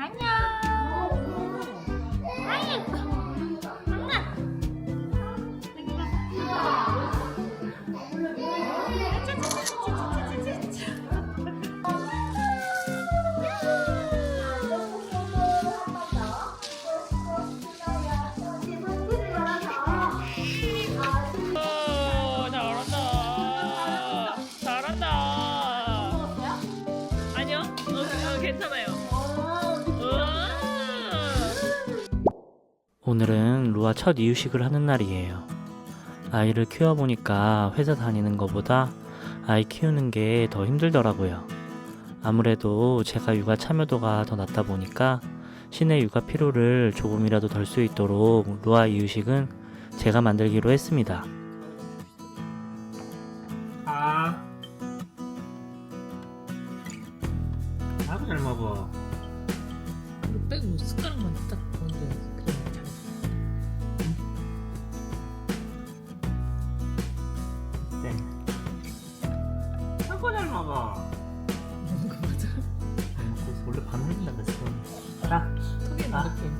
안녕. 어, 어, 괜찮아요. 오늘은 루아 첫 이유식을 하는 날이에요. 아이를 키워보니까 회사 다니는 것보다 아이 키우는 게 더 힘들더라고요. 아무래도 제가 육아 참여도가 더 낮다 보니까 신의 육아 피로를 조금이라도 덜 수 있도록 루아 이유식은 제가 만들기로 했습니다. 아, 아구 잘 먹어. 빼고 숟가락만 딱. 먹어. 먹는 거 맞아? 그래서 원래 반 흘린다 그랬어. 자, 턱에 있는 아. 느낌.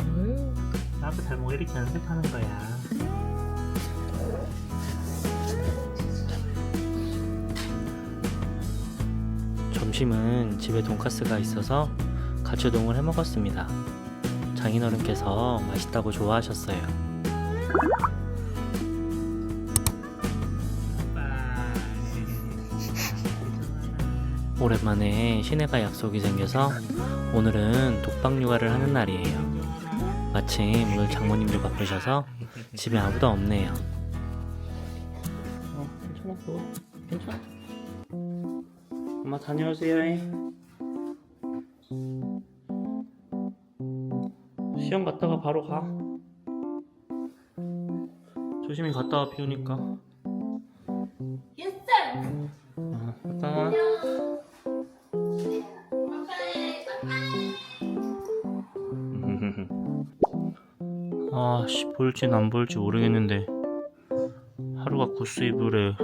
어휴. 나도 잘 먹어 이렇게 연습하는 거야. 점심은 집에 돈가스가 있어서 가츠동을 해 먹었습니다. 장인어른께서 맛있다고 좋아하셨어요. 오랜만에 시내가 약속이 생겨서 오늘은 독박 육아를 하는 날이에요. 마침 오늘 장모님도 바쁘셔서 집에 아무도 없네요. 어, 괜찮아, 그거. 괜찮아. 엄마 다녀오세요. 해. 시험 갔다가 바로 가. 조심히 갔다 와, 비 오니까. 어, 갔다 와. 아, 씨, 볼진 안 볼지 모르겠는데 하루가 구스이브래